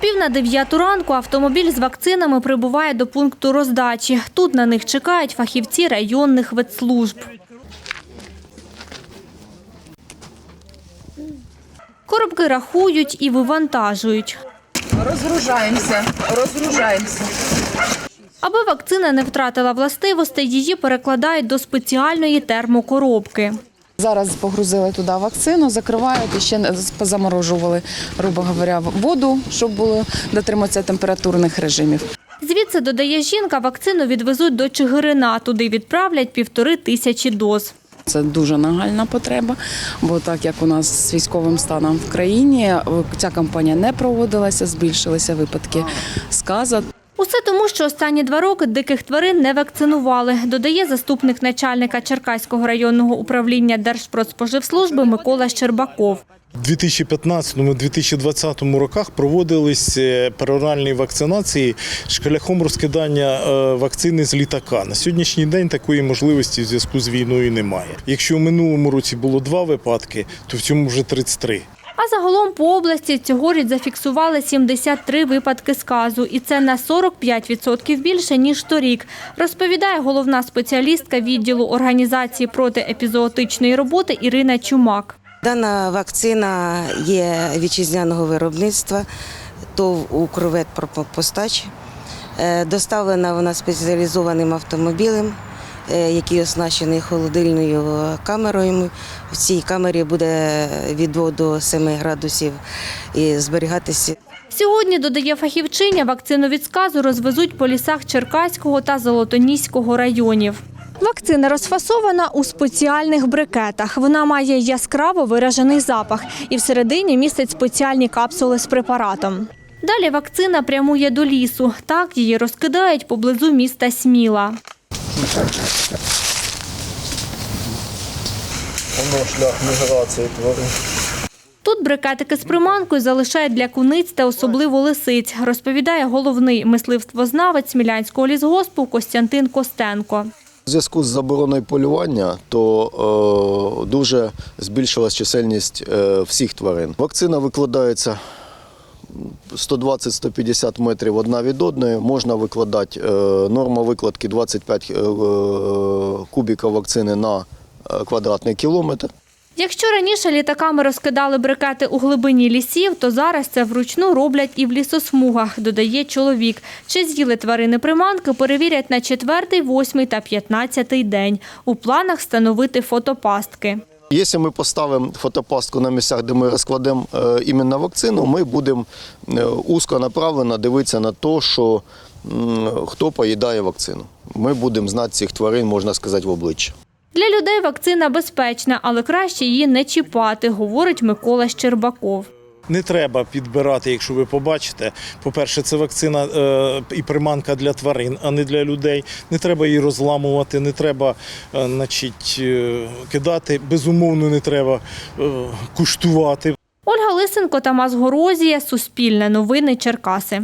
пів на дев'яту ранку автомобіль з вакцинами прибуває до пункту роздачі. Тут на них чекають фахівці районних ветслужб. Коробки рахують і вивантажують. Розгружаємося, розгружаємося. Аби вакцина не втратила властивостей, її перекладають до спеціальної термокоробки. Зараз погрузили туди вакцину, закривають і ще позаморожували, грубо говоря, воду, щоб було дотриматися температурних режимів. Звідси, додає жінка, вакцину відвезуть до Чигирина. Туди відправлять півтори тисячі доз. Це дуже нагальна потреба, бо так як у нас з військовим станом в країні ця кампанія не проводилася, збільшилися випадки сказа. Усе тому, що останні два роки диких тварин не вакцинували, додає заступник начальника Черкаського районного управління Держпродспоживслужби Микола Щербаков. У 2015-2020 роках проводились е, пероральні вакцинації шляхом розкидання е, вакцини з літака. На сьогоднішній день такої можливості в зв'язку з війною немає. Якщо в минулому році було два випадки, то в цьому вже 33. А загалом по області цьогоріч зафіксували 73 випадки сказу, і це на 45% більше, ніж торік, розповідає головна спеціалістка відділу організації протиепізоотичної роботи Ірина Чумак. Дана вакцина є вітчизняного виробництва, ТОВ «Укрвет Постач». Е, Доставлена вона спеціалізованим автомобілем, який оснащений холодильною камерою. В цій камері буде від 2 до 7 градусів і зберігатися Сьогодні, додає фахівчиня, вакцину від сказу розвезуть по лісах Черкаського та Золотоніського районів. Вакцина розфасована у спеціальних брикетах. Вона має яскраво виражений запах і всередині містить спеціальні капсули з препаратом. Далі вакцина прямує до лісу. Так її розкидають поблизу міста Сміла. Воно шлях міграції тварин. Тут брикетики з приманкою залишають для куниць та особливо лисиць, розповідає головний мисливствознавець Смілянського лісгоспу Костянтин Костенко. У зв'язку з забороною полювання то е, дуже збільшилась чисельність е, всіх тварин. Вакцина викладається 120-150 метрів одна від одної. Можна викладати е, норма викладки 25 е, е, кубіків вакцини на квадратний кілометр. Якщо раніше літаками розкидали брикети у глибині лісів, то зараз це вручну роблять і в лісосмугах, додає чоловік. Чи з'їли тварини приманки, перевірять на четвертий, восьмий та п'ятнадцятий день. У планах встановити фотопастки. Якщо ми поставимо фотопастку на місцях, де ми розкладемо е, іменно вакцину, ми будемо е, узко направлено дивитися на те, що хто поїдає вакцину. Ми будемо знати цих тварин, можна сказати, в обличчя. Для людей вакцина безпечна, але краще її не чіпати, говорить Микола Щербаков. Не треба підбирати, якщо ви побачите. По-перше, це вакцина е, і приманка для тварин, а не для людей. Не треба її розламувати, не треба е, значить, е, кидати. Безумовно, не треба куштувати. Ольга Лисенко, Тамас Горозія, Суспільне новини, Черкаси.